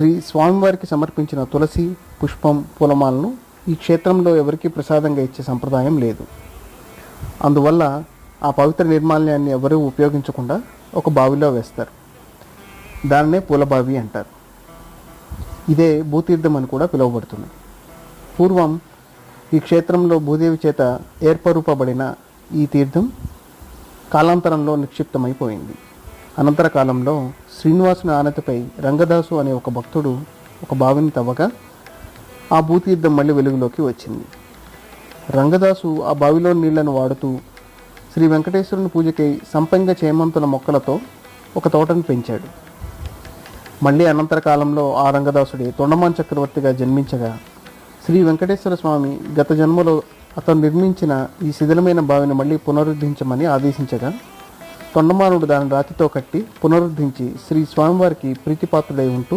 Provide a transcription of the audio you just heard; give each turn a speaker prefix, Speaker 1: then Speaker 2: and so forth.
Speaker 1: శ్రీ స్వామివారికి సమర్పించిన తులసి పుష్పం పూలమాలను ఈ క్షేత్రంలో ఎవరికీ ప్రసాదంగా ఇచ్చే సంప్రదాయం లేదు. అందువల్ల ఆ పవిత్ర నిర్మాల్యాన్ని ఎవరూ ఉపయోగించకుండా ఒక బావిలో వేస్తారు. దాన్నే పూలబావి అంటారు. ఇదే భూతీర్థం అని కూడా పిలువబడుతుంది. పూర్వం ఈ క్షేత్రంలో భూదేవి చేత ఏర్పరూపబడిన ఈ తీర్థం కాలాంతరంలో నిక్షిప్తమైపోయింది. అనంతర కాలంలో శ్రీనివాసుని ఆనతిపై రంగదాసు అనే ఒక భక్తుడు ఒక బావిని తవ్వగా ఆ భూతీర్థం మళ్ళీ వెలుగులోకి వచ్చింది. రంగదాసు ఆ బావిలో నీళ్ళను వాడుతూ శ్రీ వెంకటేశ్వరుని పూజకై సంపంగ చేమంతుల మొక్కలతో ఒక తోటను పెంచాడు. మళ్ళీ అనంతర కాలంలో ఆ రంగదాసుడి తొండమాన్ చక్రవర్తిగా జన్మించగా శ్రీ వెంకటేశ్వర స్వామి గత జన్మలో అతను నిర్మించిన ఈ శిథిలమైన బావిని మళ్ళీ పునరుద్ధరించమని ఆదేశించగా తొండమానుడు దాని రాతితో కట్టి పునరుద్ధరించి శ్రీ స్వామివారికి ప్రీతిపాత్రుడై ఉంటూ